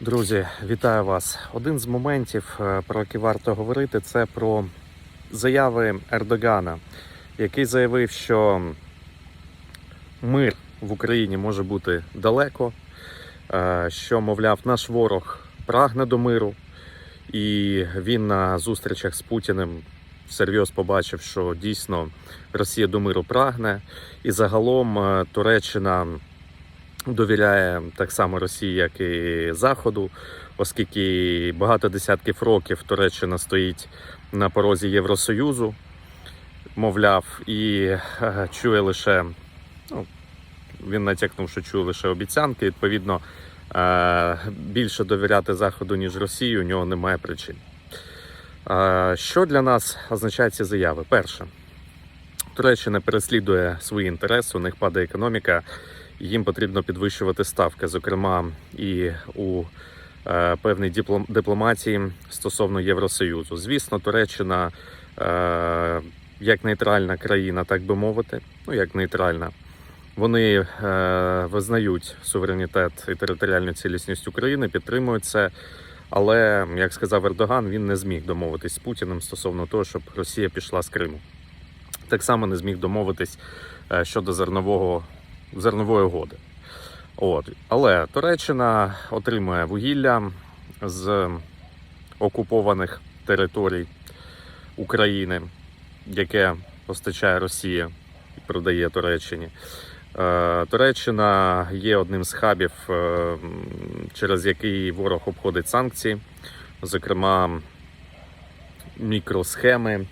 Друзі, вітаю вас. Один з моментів, е, про які варто говорити, це про заяви Ердогана, який заявив, що мир в Україні може бути далеко, е, що, мовляв, наш ворог прагне до миру, і він на зустрічах з Путіним всерйоз побачив, що дійсно Росія до миру прагне, і загалом е, Туреччина довіряє так само Росії, як і Заходу, оскільки багато десятків років Туреччина стоїть на порозі Євросоюзу, мовляв, і е, чує лише, ну, він натякнув, що чує лише обіцянки. Відповідно, е, більше довіряти Заходу, ніж Росії, у нього немає причин. Е, Що для нас означають ці заяви? Перше, Туреччина переслідує свої інтереси, у них падає економіка, їм потрібно підвищувати ставки, зокрема і у е, певній диплом- дипломатії стосовно Євросоюзу. Звісно, Туреччина е, як нейтральна країна, так би мовити, ну як нейтральна. Вони е, визнають суверенітет і територіальну цілісність України, підтримують це. Але, як сказав Ердоган, він не зміг домовитись з Путіним стосовно того, щоб Росія пішла з Криму. Так само не зміг домовитись щодо зернового, зернової угоди. От. Але Туреччина отримує вугілля з окупованих територій України, яке постачає Росія і продає Туреччині. Е, Туреччина є одним з хабів, е, через який ворог обходить санкції, зокрема мікросхеми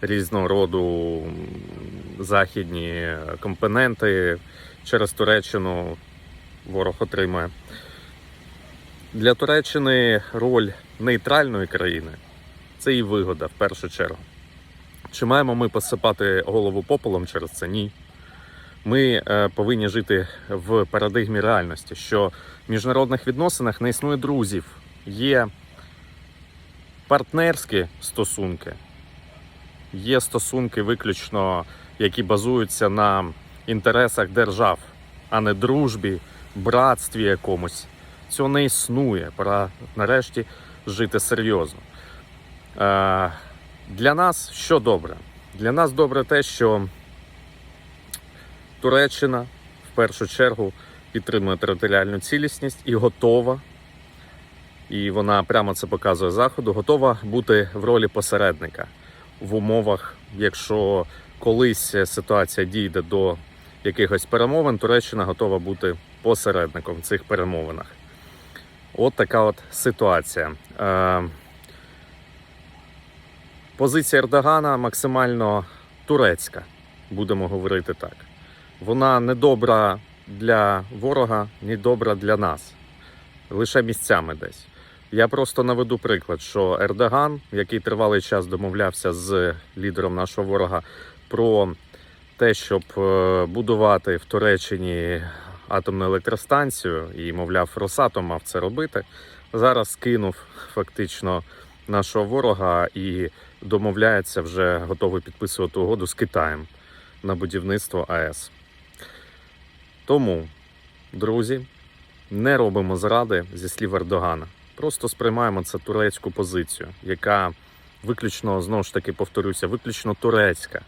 різного роду західні компоненти через Туреччину ворог отримує. Для Туреччини роль нейтральної країни це і вигода в першу чергу. Чи маємо ми посипати голову попелом через це? Ні. Ми е, повинні жити в парадигмі реальності, що в міжнародних відносинах не існує друзів, є партнерські стосунки, є стосунки виключно, які базуються на інтересах держав, а не дружбі, братстві якомусь. Цього не існує. Пора нарешті жити серйозно. Е, для нас що добре? Для нас добре те, що Туреччина в першу чергу підтримує територіальну цілісність і готова, і вона прямо це показує Заходу, готова бути в ролі посередника в умовах, якщо колись ситуація дійде до якихось перемовин, Туреччина готова бути посередником в цих перемовинах. От така от ситуація. Е, позиція Ердогана максимально турецька, будемо говорити так. Вона не добра для ворога, ні добра для нас. Лише місцями десь. Я просто наведу приклад, що Ердоган, який тривалий час домовлявся з лідером нашого ворога про те, щоб е, будувати в Туреччині атомну електростанцію, і, мовляв, Росатом мав це робити. Зараз кинув фактично нашого ворога і домовляється вже готовий підписувати угоду з Китаєм на будівництво АЕС. Тому, друзі, не робимо зради зі слів Ердогана. Просто сприймаємо це турецьку позицію, яка виключно, знову ж таки, повторюся, виключно турецька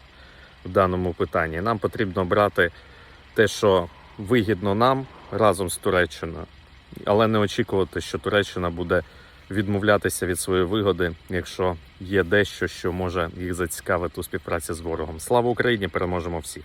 в даному питанні. Нам потрібно брати те, що вигідно нам разом з Туреччиною, але не очікувати, що Туреччина буде відмовлятися від своєї вигоди, якщо є дещо, що може їх зацікавити у співпраці з ворогом. Слава Україні! Переможемо всіх!